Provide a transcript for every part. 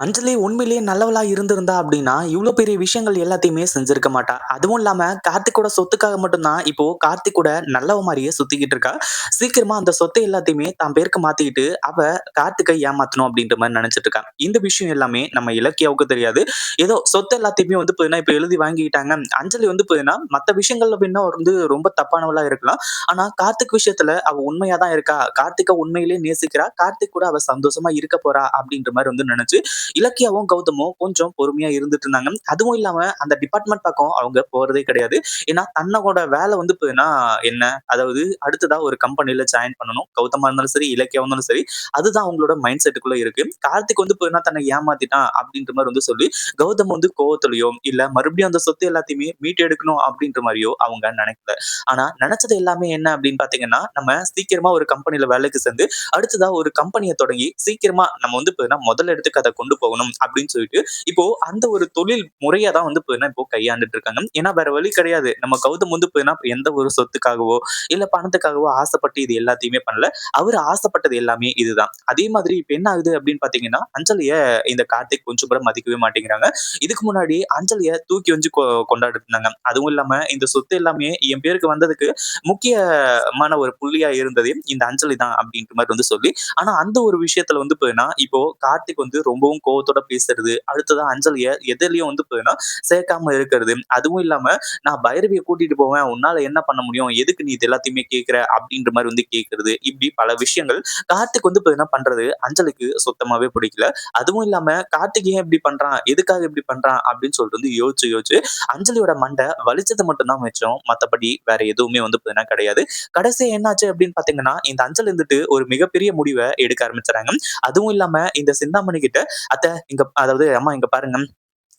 அஞ்சலி உண்மையிலேயே நல்லவளா இருந்திருந்தா அப்படின்னா, இவ்வளவு பெரிய விஷயங்கள் எல்லாத்தையுமே செஞ்சிருக்க மாட்டா. அதுவும் இல்லாம கார்த்திக்கோட சொத்துக்காக மட்டும்தான் இப்போ கார்த்திக் கூட நல்லவ மாதிரியே சுத்திக்கிட்டு இருக்கா. சீக்கிரமா அந்த சொத்து எல்லாத்தையுமே தான் பேருக்கு மாத்திக்கிட்டு, அவ கார்த்திக்கை ஏமாத்தணும் அப்படின்ற மாதிரி நினைச்சிட்டு இருக்கா. இந்த விஷயம் எல்லாமே நம்ம இலக்கியாவுக்கு தெரியாது. ஏதோ சொத்து எல்லாத்தையுமே வந்து பாத்தீங்கன்னா, இப்ப எழுதி வாங்கிக்கிட்டாங்க. அஞ்சலி வந்து பாத்தீங்கன்னா, மத்த விஷயங்கள்ல வேணா வந்து ரொம்ப தப்பானவளா இருக்கலாம். ஆனா கார்த்திக் விஷயத்துல அவ உண்மையா தான் இருக்கா. கார்த்திகை உண்மையிலேயே நேசிக்கிறா. கார்த்திக் கூட அவ சந்தோஷமா இருக்க போறா அப்படின்ற மாதிரி வந்து நினைச்சு இலக்கியாவும் கௌதமும் கொஞ்சம் பொறுமையா இருந்துட்டு இருந்தாங்க. அதுவும் இல்லாம அந்த டிபார்ட்மெண்ட் பக்கம் அவங்க போறதே கிடையாது. ஏன்னா தன்னோட வேலை வந்து பார்த்தீங்கன்னா என்ன? அதாவது அடுத்ததா ஒரு கம்பெனில ஜாயின் பண்ணணும். கௌதமா இருந்தாலும் சரி, இலக்கியா இருந்தாலும் சரி, அதுதான் அவங்களோட மைண்ட் செட்டுக்குள்ள இருக்கு. கார்த்திக் வந்து தன்னை ஏமாத்திட்டான் அப்படின்ற மாதிரி வந்து சொல்லி, கௌதம் வந்து கோவத்துலயோ இல்ல மறுபடியும் அந்த சொத்து எல்லாத்தையுமே மீட்டு எடுக்கணும் அப்படின்ற மாதிரியோ அவங்க நினைக்கல. ஆனா நினைச்சது எல்லாமே என்ன அப்படின்னு பார்த்தீங்கன்னா, நம்ம சீக்கிரமா ஒரு கம்பெனில வேலைக்கு சேர்ந்து, அடுத்ததா ஒரு கம்பெனியை தொடங்கி சீக்கிரமா நம்ம வந்து முதல் இடத்துக்கு அதை கொண்டு போகணும் அப்படின்னு சொல்லிட்டு இப்போ அந்த ஒரு தொழில் முறையை தான் வந்து இப்போ கையாண்டுட்டு இருக்காங்க. ஏன்னா வேற வழி கிடையாது. நம்ம கௌதம் வந்து பார்த்தீங்கன்னா எந்த ஒரு சொத்துக்காகவோ இல்ல பணத்துக்காகவோ ஆசைப்பட்டு இது எல்லாத்தையுமே பண்ணல. அவர் ஆசைப்பட்டது எல்லாமே இதுதான். அதே மாதிரி இப்ப என்ன ஆகுது அப்படின்னு பாத்தீங்கன்னா அஞ்சலிய இந்த கார்த்திக் கொஞ்சம் கூட மதிக்கவே மாட்டேங்கிறாங்க. இதுக்கு முன்னாடி அஞ்சலிய தூக்கி வந்து கொண்டாடிட்டு இருந்தாங்க அதுவும் இல்லாம இந்த சொத்து எல்லாமே என் பேருக்கு வந்ததுக்கு முக்கியமான ஒரு புள்ளியா இருந்தது இந்த அஞ்சலி தான் அப்படின்ற மாதிரி வந்து சொல்லி ஆனா அந்த ஒரு விஷயத்துல வந்து போயின்னா இப்போ கார்த்திக் வந்து ரொம்பவும் கோவத்தோட பேசுறது அடுத்ததான் அஞ்சல் எதிலையும் வந்து போயிடும். சேர்க்காம இருக்கிறது. அதுவும் இல்லாம நான் பைரவியை கூட்டிட்டு போவேன். உன்னால என்ன பண்ண முடியும்? எதுக்கு நீ இது எல்லாத்தையுமே கேட்கிற அப்படின்ற மாதிரி வந்து கேட்கறது இப்படி பல விஷயங்கள் கார்த்திக் வந்து என்ன பண்றது? அஞ்சலுக்கு சுத்தமாவே பிடிக்கல. அதுவும் இல்லாம கார்த்திக் ஏன் இப்படி பண்றான்? எதுக்காக இப்படி பண்றான்? அப்படின்னு சொல்லிட்டு வந்து யோசிச்சு யோசிச்சு அஞ்சலியோட மண்டை வலிச்சது மட்டும்தான் மிச்சம். மத்தபடி வேற எதுவுமே வந்து கிடையாது. கடைசி என்னாச்சு அப்படின்னு பாத்தீங்கன்னா இந்த அஞ்சல் இருந்துட்டு ஒரு மிகப்பெரிய முடிவை எடுக்க ஆரம்பிச்சாங்க அதுவும் இல்லாம இந்த சிந்தாமணி கிட்ட அத்தை இங்க அதாவது அம்மா இங்க பாருங்க.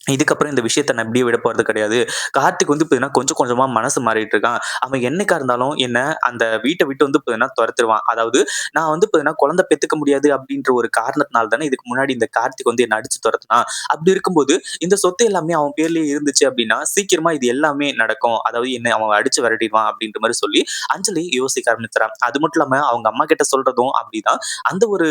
இதுக்கப்புறம் இந்த விஷயத்த நான் இப்படியே விட போறது கிடையாது. கார்த்திக் வந்து பார்த்தீங்கன்னா கொஞ்சம் கொஞ்சமா மனசு மாறிட்டு இருக்கான். அவன் என்னைக்கா இருந்தாலும் என்ன அந்த வீட்டை விட்டு வந்து பார்த்தீங்கன்னா துரத்துருவான் அதாவது நான் வந்து பார்த்தீங்கன்னா குழந்தை பெத்துக்க முடியாது அப்படின்ற ஒரு காரணத்தினால தானே இதுக்கு முன்னாடி இந்த கார்த்திக் வந்து என்ன அடிச்சு துரத்துனான். அப்படி இருக்கும்போது இந்த சொத்து எல்லாமே அவன் பேர்லயே இருந்துச்சு அப்படின்னா சீக்கிரமா இது எல்லாமே நடக்கும். அதாவது என்ன அவன் அடிச்சு விரட்டிடுவான் அப்படின்ற மாதிரி சொல்லி அஞ்சலி யோசிக்க ஆரம்பிச்சிடான் அது மட்டும் இல்லாம அவங்க அம்மா கிட்ட சொல்றதும் அப்படிதான். அந்த ஒரு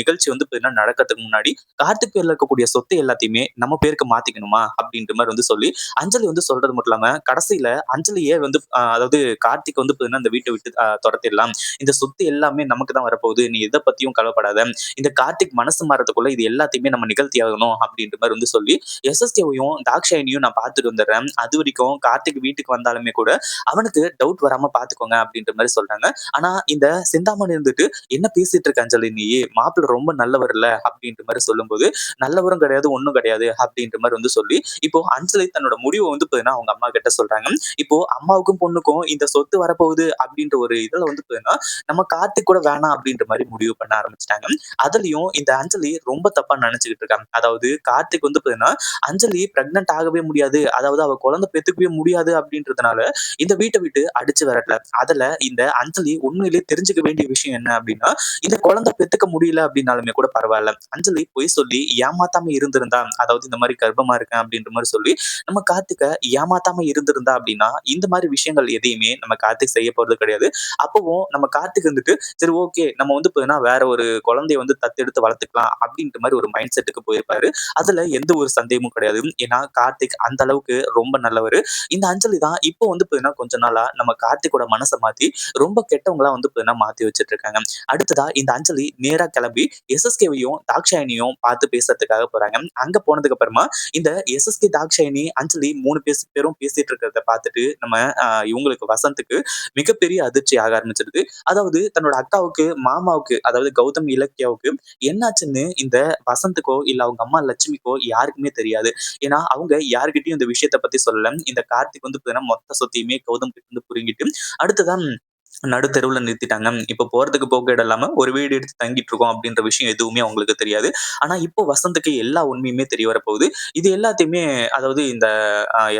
நிகழ்ச்சி வந்து பார்த்தீங்கன்னா நடக்கிறதுக்கு முன்னாடி கார்த்திக் பேர்ல இருக்கக்கூடிய சொத்து எல்லாத்தையுமே நம்ம பேருக்கு மாத்த மாத்திக்கணுமா அப்படின்ற மாதிரி வந்து சொல்லி அஞ்சலி வந்து சொல்றது மட்டும் இல்லாம கடைசியில அஞ்சலியே வந்து அதாவது கார்த்திக் வந்து அந்த வீட்டை விட்டு துரத்திடலாம். இந்த சொத்து எல்லாமே நமக்கு தான் வரப்போகுது. நீ எதை பத்தியும் கவலைப்படாத. இந்த கார்த்திக் மனசு மாறதுக்குள்ள இது எல்லாத்தையுமே நம்ம நிகழ்த்தி ஆகணும் அப்படின்ற மாதிரி வந்து சொல்லி எஸ்எஸ்கேவையும் தாக்ஷாயினியும் நான் பார்த்துட்டு வந்துடுறேன். அது வரைக்கும் கார்த்திக் வீட்டுக்கு வந்தாலுமே கூட அவனுக்கு டவுட் வராம பாத்துக்கோங்க அப்படின்ற மாதிரி சொல்றாங்க. ஆனா இந்த சிந்தாமணி இருந்துட்டு என்ன பேசிட்டு இருக்க அஞ்சலி நீ? மாப்பிள்ள ரொம்ப நல்லவர் இல்ல அப்படின்ற மாதிரி சொல்லும்போது நல்லவரும் கிடையாது ஒண்ணும் கிடையாது அப்படின்ற மாதிரி வந்து சொல்லி இப்போ அஞ்சலி தன்னோட முடிவை வந்து பார்த்தீங்கன்னா அவங்க அம்மா கிட்ட சொல்றாங்க. இப்போ அம்மாவுக்கும் பொண்ணுக்கும் இந்த சொத்து வரப்போகுது அப்படின்ற ஒரு இதுல வந்து பார்த்தீங்கன்னா நம்ம கார்த்திக் கூட வேணாம் அப்படின்ற மாதிரி முடிவு பண்ண ஆரம்பிச்சிட்டாங்க. அதுலயும் இந்த அஞ்சலி ரொம்ப தப்பா நினைச்சுக்கிட்டு இருக்காங்க. அதாவது கார்த்திக் வந்து பார்த்தீங்கன்னா அஞ்சலி பிரெக்னென்ட் ஆகவே முடியாது. அதாவது அவ குழந்தை பெத்துக்கவே முடியாது அப்படின்றதுனால இந்த வீட்டை விட்டு அடிச்சு வரல அதுல இந்த அஞ்சலி உண்மையிலேயே தெரிஞ்சுக்க வேண்டிய விஷயம் என்ன அப்படின்னா இந்த குழந்தை பெத்துக்க முடியல அப்படின்னாலுமே கூட பரவாயில்ல. அஞ்சலி பொய் சொல்லி ஏமாத்தாம இருந்திருந்தா அதாவது இந்த மாதிரி கர்ப்பம் ஆர்வமா இருக்கேன் அப்படின்ற மாதிரி சொல்லி நம்ம கார்த்திக்க ஏமாத்தாம இருந்திருந்தா அப்படின்னா இந்த மாதிரி விஷயங்கள் எதையுமே நம்ம கார்த்திக் செய்ய போறது கிடையாது. அப்பவும் நம்ம கார்த்திக் வந்துட்டு சரி ஓகே நம்ம வந்து போயினா வேற ஒரு குழந்தைய வந்து தத்தெடுத்து வளர்த்துக்கலாம் அப்படின்ற மாதிரி ஒரு மைண்ட் செட்டுக்கு போயிருப்பாரு. அதுல எந்த ஒரு சந்தேகமும் கிடையாது. ஏன்னா கார்த்திக் அந்த அளவுக்கு ரொம்ப நல்லவர். இந்த அஞ்சலி தான் இப்போ வந்து போயினா கொஞ்ச நாளா நம்ம கார்த்திகோட மனசை மாத்தி ரொம்ப கெட்டவங்களா வந்து போயினா மாத்தி வச்சுட்டு இருக்காங்க அடுத்ததா இந்த அஞ்சலி நேரா கிளம்பி எஸ்எஸ்கேவையும் தாக்ஷாயினியும் பார்த்து பேசுறதுக்காக போறாங்க. அங்க போனதுக்கு அப்புறமா இந்த எஸ்எஸ்கே தாக்ஷாயினி அஞ்சலி மூணு பேர் பேரும் பேசிட்டு இருக்கிறத பார்த்துட்டு நம்ம இவங்களுக்கு வசந்துக்கு மிகப்பெரிய அதிர்ச்சி ஆக ஆரம்பிச்சிருக்கு அதாவது தன்னோட அக்காவுக்கு மாமாவுக்கு அதாவது கௌதம் இலக்கியாவுக்கு என்னாச்சுன்னு இந்த வசந்துக்கோ இல்ல அவங்க அம்மா லட்சுமிக்கோ யாருக்குமே தெரியாது. ஏன்னா அவங்க யாருக்கிட்டையும் இந்த விஷயத்த பத்தி சொல்லல. இந்த கார்த்திக் வந்து மொத்த சொத்தையுமே கௌதம் கிட்ட இருந்து புரிங்கிட்டு அடுத்ததான் நடு தெருவில் நிறுத்திட்டாங்க. இப்போ போறதுக்கு போக இடம் இல்லாம ஒரு வீடு எடுத்து தங்கிட்டு இருக்கோம் அப்படின்ற விஷயம் எதுவுமே அவங்களுக்கு தெரியாது. ஆனா இப்போ வசந்துக்கு எல்லா உண்மையுமே தெரிய வரப்போகுது இது எல்லாத்தையுமே அதாவது இந்த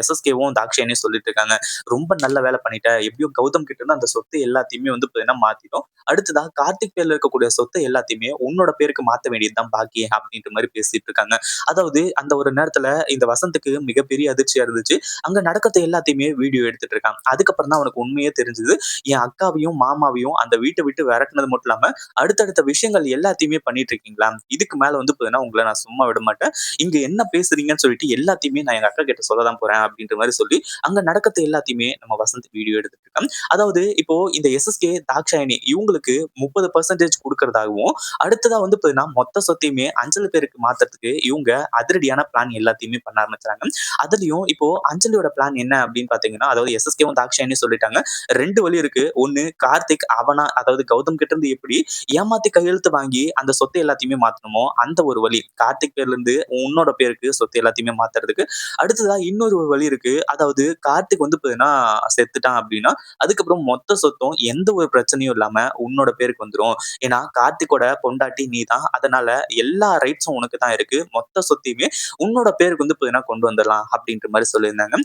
எஸ்எஸ்கேவும் தாக்ஷானியும் சொல்லிட்டு இருக்காங்க. ரொம்ப நல்ல வேலை பண்ணிட்டேன் எப்படியும் கௌதம் கிட்ட இருந்து அந்த சொத்து எல்லாத்தையுமே வந்து பார்த்தீங்கன்னா மாத்திட்டோம். அடுத்ததா கார்த்திக் பேர்ல இருக்கக்கூடிய சொத்து எல்லாத்தையுமே உன்னோட பேருக்கு மாத்த வேண்டியதுதான் பாக்கி அப்படின்ற மாதிரி பேசிட்டு இருக்காங்க. அதாவது அந்த ஒரு நேரத்துல இந்த வசந்துக்கு மிகப்பெரிய அதிர்ச்சியாக இருந்துச்சு. அங்க நடக்கிறது எல்லாத்தையுமே வீடியோ எடுத்துட்டு இருக்காங்க. அதுக்கப்புறம் தான் அவனுக்கு உண்மையே தெரிஞ்சது. என் அக்கா அக்காவையும், மாமாவையும் அந்த வீட்டை விட்டு விரட்டுனது மட்டும் இல்லாம, அடுத்தடுத்த விஷயங்கள் எல்லாத்தையுமே பண்ணிட்டு இருக்கீங்களா? இதுக்கு மேல வந்து பார்த்தீங்கன்னா, உங்களை நான் சும்மா விட மாட்டேன். இங்க என்ன பேசுறீங்கன்னு சொல்லிட்டு எல்லாத்தையுமே நான் எங்க அக்கா கிட்ட சொல்ல தான் போறேன் அப்படின்ற மாதிரி சொல்லி, அங்க நடக்கிறது எல்லாத்தையுமே நம்ம வசந்த் வீடியோ எடுத்துட்டு இருக்கோம் அதாவது இப்போ இந்த எஸ்எஸ்கே, தாக்ஷாயணி இவங்களுக்கு முப்பது பர்சன்டேஜ் கொடுக்கறதாகவும் அடுத்ததா வந்து பார்த்தீங்கன்னா, மொத்த சொத்தையுமே அஞ்சலி பேருக்கு மாத்துறதுக்கு இவங்க அதிரடியான பிளான் எல்லாத்தையுமே பண்ண ஆரம்பிச்சாங்க. அதுலயும் இப்போ அஞ்சலியோட பிளான் என்ன அப்படின்னு பார்த்தீங்கன்னா, அதாவது எஸ்எஸ்கேவும் தாக்ஷாயணி சொல்லிட்டாங்க. ரெண்டு வழி இருக்கு. ஒண்ணு கார்த்திக் அவனா அதாவது கௌதம் கிட்ட இருந்து எப்படி ஏமாத்தி கையெழுத்து வாங்கி அந்த சொத்தை எல்லாத்தையுமே மாத்தணுமோ, அந்த ஒரு வழி. கார்த்திக் பேர்ல இருந்து உன்னோட பேருக்கு சொத்து எல்லாத்தையுமே மாத்துறதுக்கு. அடுத்ததா இன்னொரு ஒரு வழி இருக்கு. அதாவது கார்த்திக் வந்து பார்த்தீங்கன்னா, செத்துட்டான் அப்படின்னா, அதுக்கப்புறம் மொத்த சொத்தும் எந்த ஒரு பிரச்சனையும் இல்லாம உன்னோட பேருக்கு வந்துரும். ஏன்னா கார்த்திக்கோட பொண்டாட்டி நீ தான். அதனால எல்லா ரைட்ஸும் உனக்கு தான் இருக்கு. மொத்த சொத்தையுமே உன்னோட பேருக்கு வந்து பார்த்தீங்கன்னா கொண்டு வந்துடலாம் அப்படின்ற மாதிரி சொல்லியிருந்தாங்க.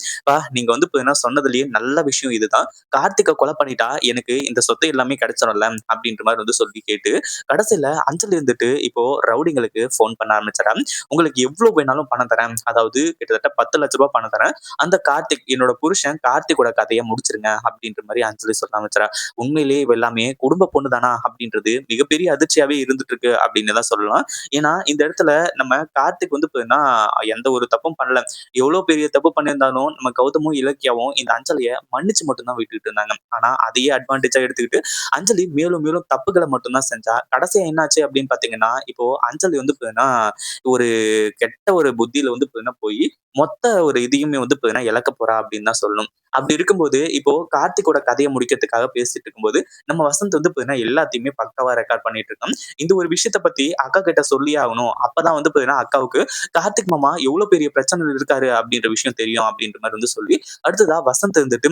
நீங்க வந்து பார்த்தீங்கன்னா சொன்னதுலயே நல்ல விஷயம் இதுதான். கார்த்திகை கொலை பண்ணிட்டா எனக்கு இந்த சொத்து எல்லாமே கிடைச்சிடும்ல அப்படின்ற மாதிரி வந்து சொல்லி கேட்டு, கடைசியில அஞ்சல் இருந்துட்டு இப்போ ரவுடிங்களுக்கு ஃபோன் பண்ண ஆரம்பிச்சிடறேன் "உங்களுக்கு எவ்வளவு வேணாலும் பணம் தரேன். அதாவது கிட்டத்தட்ட பத்து லட்ச ரூபாய் பணம் தரேன். அந்த கார்த்திக் என்னோட புருஷன் கார்த்திகோட கதையை முடிச்சிருங்க" அப்படின்ற மாதிரி அஞ்சலி சொல்ல ஆரம்பிச்சிடறேன் உண்மையிலேயே இவ எல்லாமே குடும்ப பொண்ணு தானா அப்படின்றது மிகப்பெரிய அதிர்ச்சியாவே இருந்துட்டு இருக்கு அப்படின்னு தான் சொல்லலாம். ஏன்னா இந்த இடத்துல நம்ம கார்த்திக் வந்து பார்த்தீங்கன்னா, எந்த ஒரு தப்பும் பண்ணல. எவ்வளவு பெரிய தப்பு பண்ணியிருந்தாலும் நம்ம கௌதமும், இலக்கியாவும் இந்த அஞ்சலியை மன்னிச்சு மட்டும்தான் விட்டுட்டு இருந்தாங்க. ஆனா அதையே அட்வான்டேஜா எடுத்துக்கிட்டு அஞ்சலி மேலும் மேலும் தப்புகளை மட்டும் தான் செஞ்சா. கடைசியா என்னாச்சு அப்படின்னு பாத்தீங்கன்னா இப்போ அஞ்சலி வந்து பார்த்தீங்கன்னா, ஒரு கெட்ட ஒரு புத்தியில வந்து பார்த்தீங்கன்னா போய் மொத்த ஒரு இதையுமே வந்து இழக்க போறா அப்படின்னு தான் சொல்லணும். அப்படி இருக்கும்போது இப்போ கார்த்திகோட கதையை முடிக்கிறதுக்காக பேசிட்டு இருக்கும்போது, நம்ம வசந்த் வந்து எல்லாத்தையுமே பக்காவா ரெக்கார்ட் பண்ணிட்டு இருக்கோம் இந்த ஒரு விஷயத்த பத்தி அக்கா கிட்ட சொல்லியே ஆகணும். அப்பதான் வந்து பாத்தீங்கன்னா அக்காவுக்கு கார்த்திக் மாமா எவ்வளவு பெரிய பிரச்சனை இருக்காரு அப்படின்ற விஷயம் தெரியும் அப்படின்ற மாதிரி வந்து சொல்லி, அடுத்ததா வசந்த் இருந்துட்டு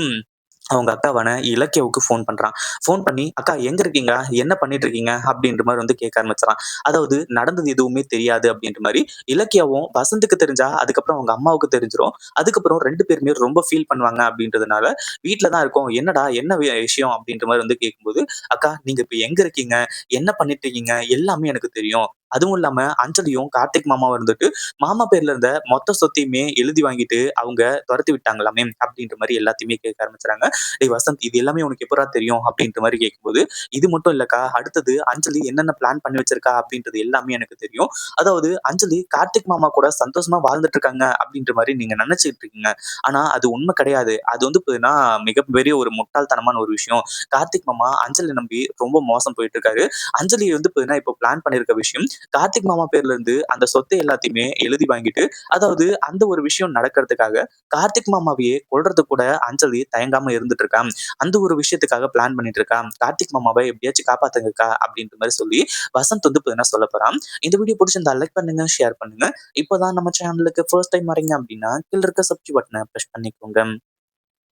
அவங்க அக்காவான இலக்கியாவுக்கு ஃபோன் பண்றான். ஃபோன் பண்ணி, "அக்கா எங்க இருக்கீங்க? என்ன பண்ணிட்டு இருக்கீங்க?" அப்படின்ற மாதிரி வந்து கேட்க ஆரம்பிச்சிடறான் அதாவது நடந்தது எதுவுமே தெரியாது அப்படின்ற மாதிரி இலக்கியாவும் வசந்துக்கு தெரிஞ்சா அதுக்கப்புறம் அவங்க அம்மாவுக்கு தெரிஞ்சிரும். அதுக்கப்புறம் ரெண்டு பேருமே ரொம்ப ஃபீல் பண்ணுவாங்க அப்படின்றதுனால, வீட்டில் தான் இருக்கோம். என்னடா என்ன வி விஷயம்?" அப்படின்ற மாதிரி வந்து கேட்கும்போது, "அக்கா நீங்க இப்ப எங்க இருக்கீங்க? என்ன பண்ணிட்டு இருக்கீங்க? எல்லாமே எனக்கு தெரியும். அதுவும் இல்லாம அஞ்சலியும் கார்த்திக் மாமாவும் இருந்துட்டு, மாமா பேர்ல இருந்த மொத்த சொத்தையுமே எழுதி வாங்கிட்டு அவங்க துரத்தி விட்டாங்களாமே" அப்படின்ற மாதிரி எல்லாத்தையுமே கேட்க ஆரம்பிச்சாங்க "டேய் வசந்த் இது எல்லாமே உனக்கு எப்புட்றா தெரியும்?" அப்படின்ற மாதிரி கேட்கும்போது, "இது மட்டும் இல்லக்கா. அடுத்தது அஞ்சலி என்னென்ன பிளான் பண்ணி வச்சிருக்கா அப்படின்றது எல்லாமே எனக்கு தெரியும். அதாவது அஞ்சலி கார்த்திக் மாமா கூட சந்தோஷமா வாழ்ந்துட்டு இருக்காங்க அப்படின்ற மாதிரி நீங்க நினைச்சிட்டு இருக்கீங்க. ஆனா அது உண்மை கிடையாது. அது வந்து பார்த்தீங்கன்னா மிகப்பெரிய ஒரு முட்டாள்தனமான ஒரு விஷயம். கார்த்திக் மாமா அஞ்சலி நம்பி ரொம்ப மோசம் போயிட்டு இருக்காரு. அஞ்சலி வந்து பார்த்தீங்கன்னா இப்போ பிளான் பண்ணியிருக்க விஷயம், கார்த்திக் மாமா பேர்ல இருந்து அந்த சொத்தை எல்லாத்தையுமே எழுதி வாங்கிட்டு, அதாவது அந்த ஒரு விஷயம் நடக்கிறதுக்காக கார்த்திக் மாமாவையே கொல்றதுக்கு கூட அஞ்சலி தயங்காம இருந்துட்டு இருக்கான் அந்த ஒரு விஷயத்துக்காக பிளான் பண்ணிட்டு இருக்கான் கார்த்திக் மாமாவை எப்படியாச்சும் காப்பாத்துங்கக்கா அப்படின்ற மாதிரி சொல்லி வசந்த் வந்து என்ன சொல்லப் போறான். இந்த வீடியோ பிடிச்சிருந்தா லைக் பண்ணுங்க, ஷேர் பண்ணுங்க. இப்போதான் நம்ம சேனலுக்கு ஃபர்ஸ்ட் டைம் வரீங்க அப்படின்னா, கீழ இருக்க சப்ஸ்கிரைப் பட்டனை பிரஸ் பண்ணிக்கோங்க.